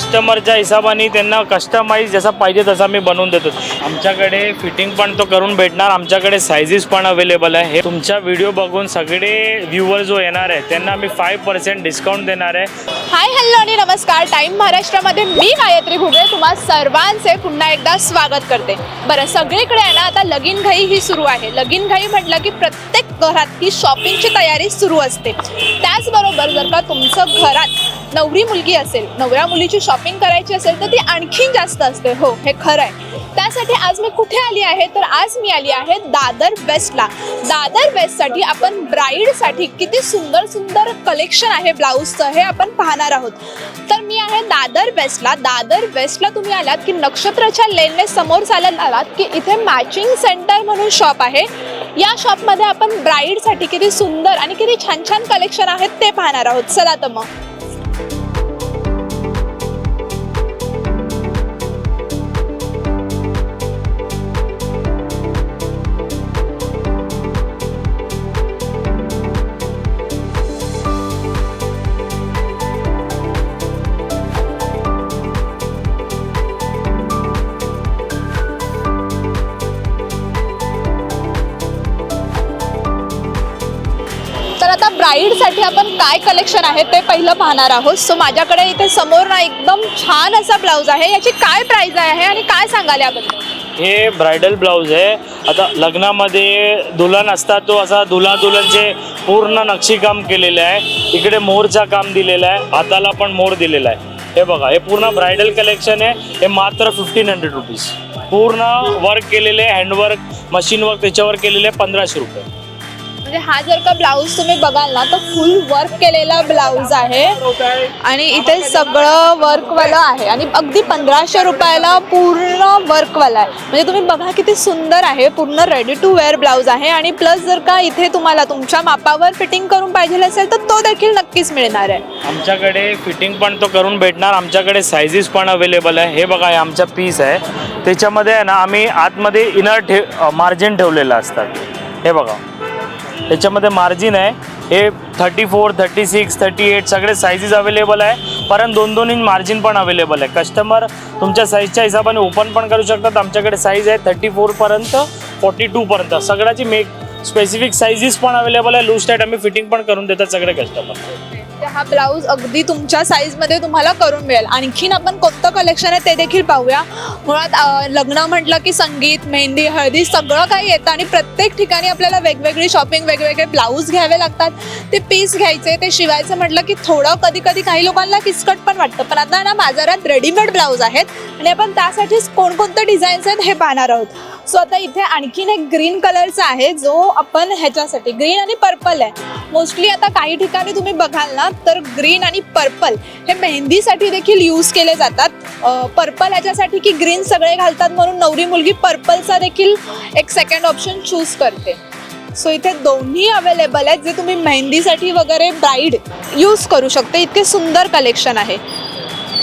कस्टमरच्या हिशोबाने त्यांना कस्टमाइज जसा पाहिजे तसा मी बनवून देतो. आमच्याकडे फिटिंग पण तो करून भेटणार. आमच्याकडे सायझेस पण अवेलेबल आहे. हे तुमचा व्हिडिओ बघून सगळे व्ह्युअर जो येणार आहे त्यांना मी फाईव्ह पर्सेंट डिस्काउंट देणार आहे. हाय हॅलो आणि नमस्कार. टाइम महाराष्ट्रामध्ये मी गायत्री घुगे तुम्हा सर्वांचे पुन्हा एकदा स्वागत करते. बरं सगळीकडे आहे ना आता लगीन घाई ही सुरू आहे. लगीन घाई म्हटलं की प्रत्येक घरात ही शॉपिंगची तयारी सुरू असते. त्याचबरोबर जर का तुमचं घरात नवरी मुलगी असेल नवऱ्या मुलीची शॉपिंग करायची असेल तर ती आणखीन जास्त असते. हो हे खरं आहे. त्यासाठी आज मी कुठे आली आहे? तर आज मी आली आहे दादर वेस्टला. दादर वेस्टसाठी आपण ब्राईडसाठी किती सुंदर सुंदर कलेक्शन आहे ब्लाऊजचं हे आपण पाहणार आहोत. तर मी आहे दादर वेस्टला. दादर वेस्टला तुम्ही आलात की नक्षत्राच्या लेनने समोर चालत आलात की इथे मॅचिंग सेंटर म्हणून शॉप आहे. या शॉपमध्ये आपण ब्राईडसाठी किती सुंदर आणि किती छान छान कलेक्शन आहेत ते पाहणार आहोत. चला तर मग. आपण काय कलेक्शन आहे ते पहिलं पाहणार आहोत. सो माझ्याकडे इथे समोर ना एकदम छान असा ब्लाऊज आहे. याची काय प्राइस आहे आणि काय सांगाल याबद्दल? हे ब्रायडल ब्लाऊज आहे. आता लग्नामध्ये दुल्हन असतात तो असा दुल्हा दुल्हनचे पूर्ण नक्षीकाम केलेलं आहे. इकडे मोरचा काम दिलेलं आहे. हाताला पण मोर दिलेला आहे. हे बघा हे पूर्ण ब्रायडल कलेक्शन आहे. हे मात्र फिफ्टीन हंड्रेड रुपीज पूर्ण वर्क केलेले हँडवर्क मशीन वर्क त्याच्यावर केलेले आहे पंधराशे रुपये. म्हणजे हा जर का ब्लाऊज तुम्ही बघाल ना तर फुल वर्क केलेला ब्लाऊज आहे. आणि इथे सगळं वर्कवालं आहे. आणि अगदी पंधराशे रुपयाला पूर्ण वर्कवाला आहे. म्हणजे तुम्ही बघा किती सुंदर आहे पूर्ण रेडी टू वेअर ब्लाऊज आहे. आणि प्लस जर का इथे तुम्हाला तुमच्या मापावर फिटिंग करून पाहिजे असेल तर तो देखील नक्कीच मिळणार आहे. आमच्याकडे फिटिंग पण तो करून भेटणार. आमच्याकडे सायझेस पण अवेलेबल आहे. हे बघा हे आमचा पीस आहे. त्याच्यामध्ये आहे ना आम्ही आतमध्ये इनर ठे मार्जिन ठेवलेलं असतात. हे बघा. त्याच्यामध्ये मार्जिन आहे. हे thirty four thirty six thirty eight सगळे साईजेस अवेलेबल आहे. परंतु दोन दोन इंच मार्जिन पण अवेलेबल आहे. कस्टमर तुमच्या साईजच्या हिशोबाने ओपन पण करू शकतात. आमच्याकडे साईज आहे थर्टी फोरपर्यंत फोर्टी टूपर्यंत सगळ्याची मेक स्पेसिफिक साईजेस पण अवेलेबल आहे. लूज टाईट आम्ही फिटिंग पण करून देतात सगळे कस्टमर हा ब्लाऊज अगदी तुमच्या साईजमध्ये तुम्हाला करून मिळेल. आणखीन आपण कोणतं कलेक्शन आहे ते देखील पाहूया. मुळात लग्न म्हटलं की संगीत मेहंदी हळदी सगळं काही येतं आणि प्रत्येक ठिकाणी आपल्याला वेगवेगळी शॉपिंग वेगवेगळे ब्लाऊज घ्यावे लागतात. ते पीस घ्यायचे ते शिवायचं म्हटलं की थोडं कधी कधी काही लोकांना किचकट पण वाटतं. पण आता ना बाजारात रेडीमेड ब्लाऊज आहेत आणि आपण त्यासाठीच कोणकोणते डिझाईन्स आहेत हे पाहणार आहोत. सो आता इथे आणखीन एक ग्रीन कलरचा आहे जो आपण ह्याच्यासाठी ग्रीन आणि पर्पल आहे. मोस्टली आता काही ठिकाणी तुम्ही बघाल ना तर ग्रीन आणि पर्पल हे मेहंदीसाठी देखील यूज केले जातात. पर्पल ह्याच्यासाठी की ग्रीन सगळे घालतात म्हणून नवरी मुलगी पर्पलचा देखील एक सेकंड ऑप्शन चूज करते. सो इथे दोन्ही अवेलेबल आहेत जे तुम्ही मेहंदीसाठी वगैरे ब्राईड यूज करू शकते. इतके सुंदर कलेक्शन आहे.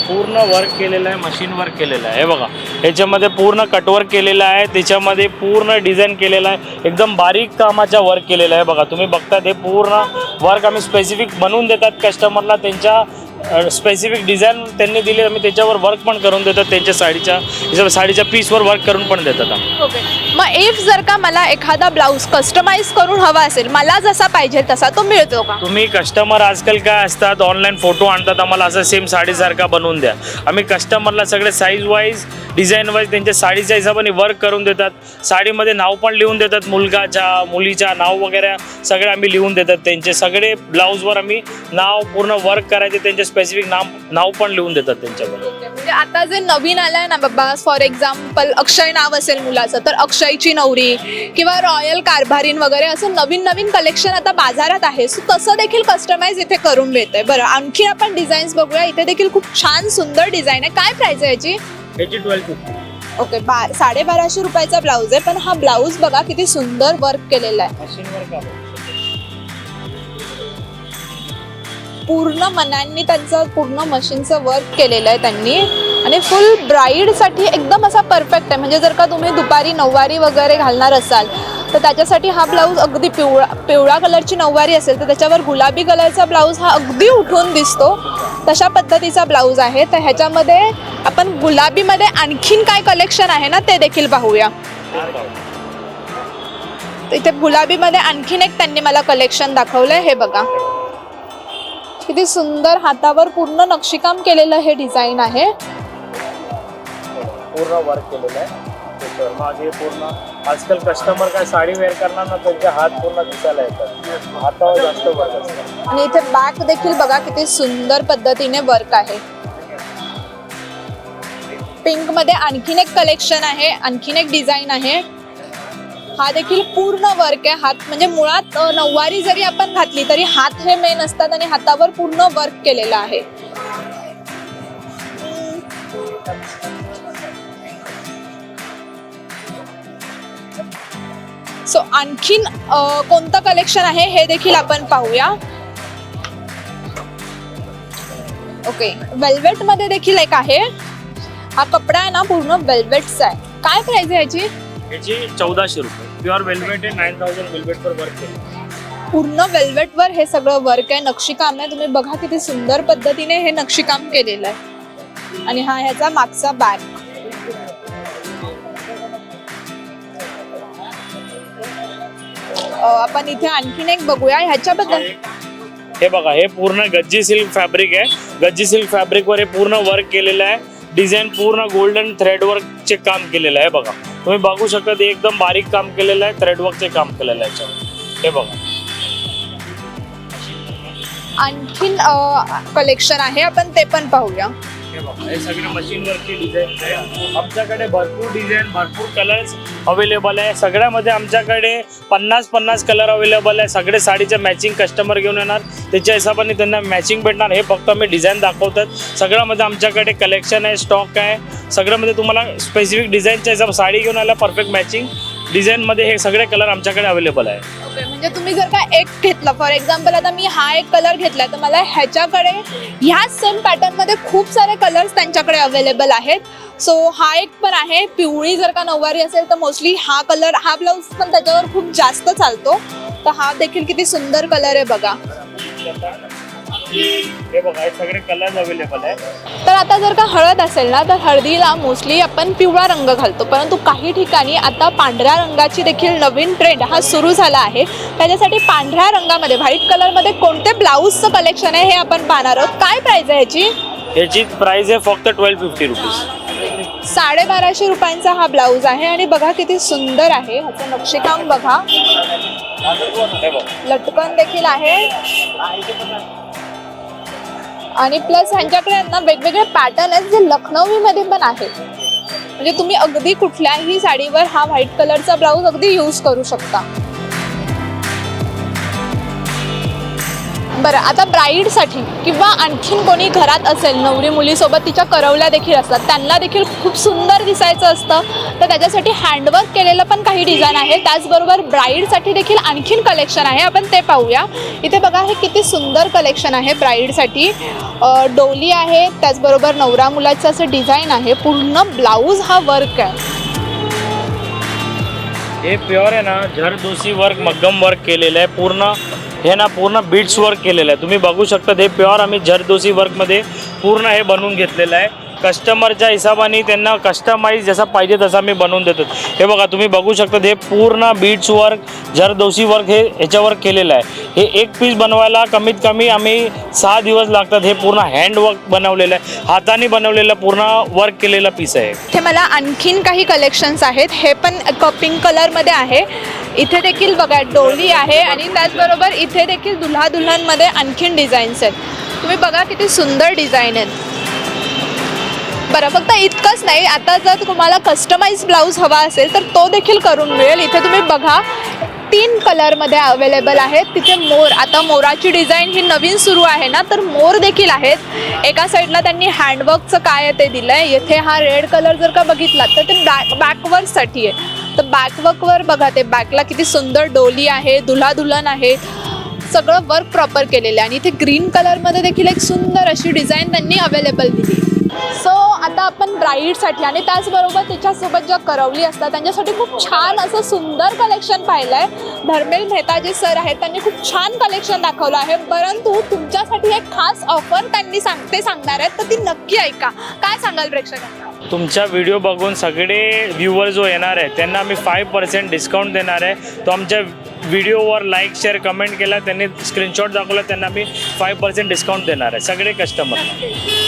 पूर्ण वर्क केलेलं आहे मशीन वर्क केलेलं आहे. हे बघा याच्यामध्ये पूर्ण कटवर्क केलेलं आहे त्याच्यामध्ये पूर्ण डिझाईन केलेलं आहे एकदम बारीक कामाचा वर्क केलेला आहे. बघा तुम्ही बघतात हे पूर्ण वर्क आम्ही स्पेसिफिक बनवून देतात कस्टमरला त्यांच्या स्पेसिफिक डिझाईन त्यांनी दिली आम्ही त्याच्यावर वर्क पण करून देतात त्यांच्या साडीच्या साडीच्या पीसवर वर्क करून पण देतात ओके मग इफ जर का मला एखादा ब्लाऊज कस्टमाइज करून हवा असेल मला जसा पाहिजे तसा तो मिळतो का? तुम्ही कस्टमर आजकाल काय असतात ऑनलाईन फोटो आणतात आम्हाला असं सेम साडीसारखा बनवून द्या. आम्ही कस्टमरला सगळे साईज वाईज डिझाईन वाईज त्यांच्या साडीच्या हिशोबाने वर्क करून देतात. साडीमध्ये नाव पण लिहून देतात मुलगाच्या मुलीच्या नाव वगैरे सगळे आम्ही लिहून देतात त्यांचे. सगळे ब्लाऊजवर आम्ही नाव पूर्ण वर्क करायचे त्यांचे स्पेसिफिक नाव नाव पण लिहून देतात त्यांच्यावर म्हणजे आता जे नवीन आलंय ना बाबा फॉर एक्झाम्पल अक्षय नाव असेल मुलाचं तर अक्षयची नवरी किंवा रॉयल कारभारीन वगैरे असं नवीन नवीन कलेक्शन आता बाजारात आहे. सो तसं देखील कस्टमाइज इथे करून मिळतंय? बरं आणखी आपण डिझाईन्स बघूया. इथे देखील खूप छान सुंदर डिझाईन आहे. काय प्राइस आहे याची? याची ट्वेल्व फिफ्टी ओके बा साडेबाराशे रुपयाचा ब्लाऊज आहे पण हा ब्लाऊज बघा किती सुंदर वर्क केलेला आहे. पूर्ण मनांनी त्यांचं पूर्ण मशीनचं वर्क केलेलं आहे त्यांनी. आणि फुल ब्राईडसाठी एकदम असा परफेक्ट आहे. म्हणजे जर का तुम्ही दुपारी नऊवारी वगैरे घालणार असाल तर त्याच्यासाठी हा ब्लाऊज अगदी पिवळा पिवळा कलरची नऊवारी असेल तर त्याच्यावर गुलाबी कलरचा ब्लाऊज हा अगदी उठून दिसतो. तशा पद्धतीचा ब्लाऊज आहे. तर ह्याच्यामध्ये आपण गुलाबीमध्ये आणखीन काय कलेक्शन आहे ना ते देखील पाहूया. इथे गुलाबीमध्ये आणखीन एक त्यांनी मला कलेक्शन दाखवलंय. हे बघा. किती सुंदर हातावर पूर्ण नक्षीकाम केलेलं हे डिझाईन आहे. पूर्ण वर्क केलेलं आहे. मागे पूर्ण. आजकाल कस्टमर काय साडी वेअर करणार ना त्यांचे हात पूर्ण दिसायला येतात. हातावर जास्त वर्क असतं. आणि इथे बॅक देखील बघा किती सुंदर पद्धतीने वर्क आहे. पिंकमध्ये आणखीन एक कलेक्शन आहे आणखीन एक डिझाईन आहे. हा देखील पूर्ण वर्क आहे. हात म्हणजे मुळात नऊवारी जरी आपण घातली तरी हात हे मेन असतात आणि हातावर पूर्ण वर्क केलेलं आहे. सो आणखीन कोणतं कलेक्शन आहे हे देखील आपण पाहूया. ओके वेल्वेटमध्ये देखील एक आहे. हा कपडा आहे ना पूर्ण वेल्वेटचा आहे. काय प्राइस आहे याची याची चौदाशे रुपये. प्युअर वेल्वेट आहे नाईन थाउजंड वेल्वेटवर वर्क केलं पूर्ण वेल्वेट वर हे सगळं वर्क आहे. नक्षीकाम आहे. तुम्ही बघा किती सुंदर पद्धतीने हे नक्षीकाम केलेलं आहे. आणि हा ह्याचा मागचा बॅग आपण इथे आणखीन एक बघूया. ह्याच्याबद्दल हे बघा हे पूर्ण गज्जी सिल्क फॅब्रिक आहे. गज्जी सिल्क फॅब्रिकवर हे पूर्ण वर्क केलेलं आहे. डिझाईन पूर्ण गोल्डन थ्रेड वर्कचे काम केलेलं आहे बघा. तुम्ही बघू शकता ते एकदम बारीक काम केलेलं आहे थ्रेडवर्कचे काम केलेलं आहे याच्यावर. हे बघा. आणखीन कलेक्शन आहे आपण ते पण पाहूया. हे बघा हे सगळे मशीन डिझाईन आहे. आमच्याकडे भरपूर डिझाईन भरपूर कलर्स अवेलेबल आहे. सगळ्यामध्ये आमच्याकडे पन्नास पन्नास कलर अवेलेबल आहे. सगळे साडीचे मॅचिंग कस्टमर घेऊन येणार. त्याच्या हिशोबाने त्यांना मॅचिंग भेटणार. हे फक्त आम्ही डिझाईन दाखवतात. सगळ्यामध्ये आमच्याकडे कलेक्शन आहे स्टॉक आहे. सगळ्यामध्ये तुम्हाला स्पेसिफिक डिझाईनच्या हिशोब साडी घेऊन आला परफेक्ट मॅचिंग डिझाईनमध्ये हे सगळे कलर आमच्याकडे अवेलेबल आहे. ओके म्हणजे तुम्ही जर का एक घेतला फॉर एक्झाम्पल आता मी हा एक कलर घेतला तर मला ह्याच्याकडे ह्या सेम पॅटर्नमध्ये खूप सारे कलर्स त्यांच्याकडे अवेलेबल आहेत. सो हा एक पण आहे पिवळी जर का नऊवारी असेल तर मोस्टली हा कलर हा ब्लाऊज पण त्याच्यावर खूप जास्त चालतो. तर हा देखील किती सुंदर कलर आहे बघा. हे बघा हे सगळे कलर्स अवेलेबल आहे. तर आता जर का हळद असेल ना तर हळदीला मोस्टली आपण पिवळा रंग घालतो. परंतु काही ठिकाणी आता पांढऱ्या रंगाची देखील नवीन ट्रेंड हा सुरू झाला आहे. त्याच्यासाठी पांढऱ्या रंगामध्ये व्हाईट कलरमध्ये कोणते ब्लाऊजचं कलेक्शन आहे हे आपण पाहणार आहोत. काय प्राइस आहे याची याची प्राइस आहे फक्त ट्वेल्व फिफ्टी रुपीज साडेबाराशे रुपयांचा हा ब्लाऊज आहे आणि बघा किती सुंदर आहे. ह्याचं नक्षीकाम बघा. हे बघा. लटकन देखील आहे. आणि प्लस ह्यांच्याकडे ना वेगवेगळे पॅटर्न आहेत जे लखनौवीमध्ये पण आहेत. म्हणजे तुम्ही अगदी कुठल्याही साडीवर हा व्हाईट कलरचा ब्लाऊज अगदी यूज करू शकता. बरं आता ब्राईडसाठी किंवा आणखीन कोणी घरात असेल नवरी मुलीसोबत तिच्या करवल्या देखील असतात त्यांना देखील खूप सुंदर दिसायचं असतं तर त्याच्यासाठी हँडवर्क केलेलं पण काही डिझाईन आहे. त्याचबरोबर ब्राईडसाठी देखील आणखीन कलेक्शन आहे. आपण ते पाहूया. इथे बघा हे किती सुंदर कलेक्शन आहे ब्राईडसाठी. डोली आहे त्याचबरोबर नवरा मुलाचं असं डिझाईन आहे. पूर्ण ब्लाऊज हा वर्क आहे. हे प्युअर आहे ना झरदोशी वर्क मग्गम वर्क केलेलं आहे. पूर्ण हे ना पूर्ण बीट्स वर्क केलेलं आहे. तुम्ही बघू शकता हे प्युअर आम्ही जरदोसी वर्कमध्ये पूर्ण हे बनवून घेतलेलं आहे. कस्टमरच्या हिशोबाने त्यांना कस्टमाइज जसा पाहिजे तसा मी बनवून देतो. हे बघा तुम्ही बघू शकता हे पूर्ण बीट्स वर्क जरदोसी वर्क हे ह्याच्यावर केलेलं आहे. हे एक पीस बनवायला कमीत कमी आम्ही सहा दिवस लागतात. हे पूर्ण हँडवर्क बनवलेलं आहे. हाताने बनवलेलं पूर्ण वर्क केलेला पीस आहे. इथे मला आणखीन काही कलेक्शन्स आहेत. हे पण पिंक कलरमध्ये आहे. इथे देखील बघा डोली आहे आणि त्याचबरोबर इथे देखील दुल्हा दुल्हनमध्ये आणखीन डिझाईन्स आहेत. तुम्ही बघा किती सुंदर डिझाईन आहेत. बरं फक्त इतकंच नाही आता जर तुम्हाला कस्टमाइज ब्लाऊज हवा असेल तर तो देखील करून मिळेल. इथे तुम्ही बघा तीन कलरमध्ये अवेलेबल आहेत. तिथे मोर आता मोराची डिझाईन ही नवीन सुरू आहे ना तर मोर देखील आहेत. एका साईडला त्यांनी हँडवर्कचं काय आहे ते दिलं आहे येथे हा रेड कलर जर का बघितला तर ते बॅक बॅकवर्कसाठी आहे. तर बॅकवर्कवर बघा ते बॅकला किती सुंदर डोली आहे दुल्हादुल्हन आहे. सगळं वर्क प्रॉपर केलेलं आहे. आणि इथे ग्रीन कलरमध्ये देखील एक सुंदर अशी डिझाईन त्यांनी अवेलेबल दिली. सो आता आपण ब्राईडसाठी आणि त्याचबरोबर त्याच्यासोबत ज्या करवली असतात त्यांच्यासाठी खूप छान असं सुंदर कलेक्शन पाहिलं आहे धर्मेल मेहता जे सर आहेत त्यांनी खूप छान कलेक्शन दाखवलं आहे. परंतु तुमच्यासाठी एक खास ऑफर त्यांनी सांगते सांगणार आहेत तर ती नक्की ऐका. काय सांगाल प्रेक्षकांना? तुमचा व्हिडिओ बघून सगळे व्ह्युअर जो येणार आहे त्यांना आम्ही फाईव्ह पर्सेंट डिस्काउंट देणार आहे. तो आमच्या व्हिडिओवर लाईक शेअर कमेंट केला त्यांनी स्क्रीनशॉट दाखवला त्यांना आम्ही फाईव्ह पर्सेंट डिस्काउंट देणार आहे. सगळे कस्टमर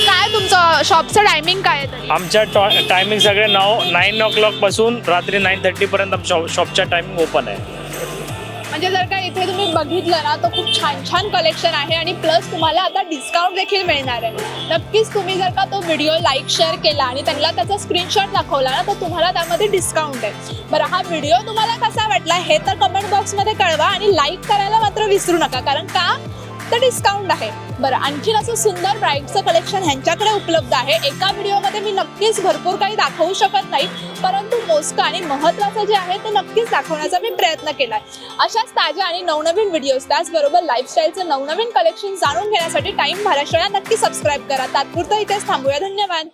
काय तुमचं शॉपचं टायमिंग काय आमच्या टॉ टायमिंग सगळे नऊ नाईन ओ क्लॉकपासून रात्री नाईन थर्टीपर्यंत आमच्या शॉप शॉपचा टायमिंग ओपन आहे. म्हणजे जर का इथे तुम्ही बघितलं ना तर खूप छान छान कलेक्शन आहे आणि प्लस तुम्हाला आता डिस्काउंट देखील मिळणार आहे. नक्कीच तुम्ही जर का तो व्हिडिओ लाईक शेअर केला आणि त्यांना त्याचा स्क्रीनशॉट दाखवला ना तर तुम्हाला त्यामध्ये डिस्काउंट आहे. बरं हा व्हिडिओ तुम्हाला कसा वाटला हे तर कमेंट बॉक्समध्ये कळवा आणि लाईक करायला मात्र विसरू नका कारण का? तर डिस्काउंट आहे. बरं आणखीन असं सुंदर ब्राईडचं कलेक्शन ह्यांच्याकडे उपलब्ध आहे. एका व्हिडिओमध्ये मी नक्कीच भरपूर काही दाखवू शकत नाही परंतु मोजकं आणि महत्त्वाचं जे आहे ते नक्कीच दाखवण्याचा मी प्रयत्न केला आहे अशाच ताज्या आणि नवनवीन व्हिडिओज त्याचबरोबर लाईफस्टाईलचं नवनवीन कलेक्शन जाणून घेण्यासाठी टाईम महाराष्ट्राला नक्की सबस्क्राईब करा. तात्पुरतं इथेच थांबूया. धन्यवाद.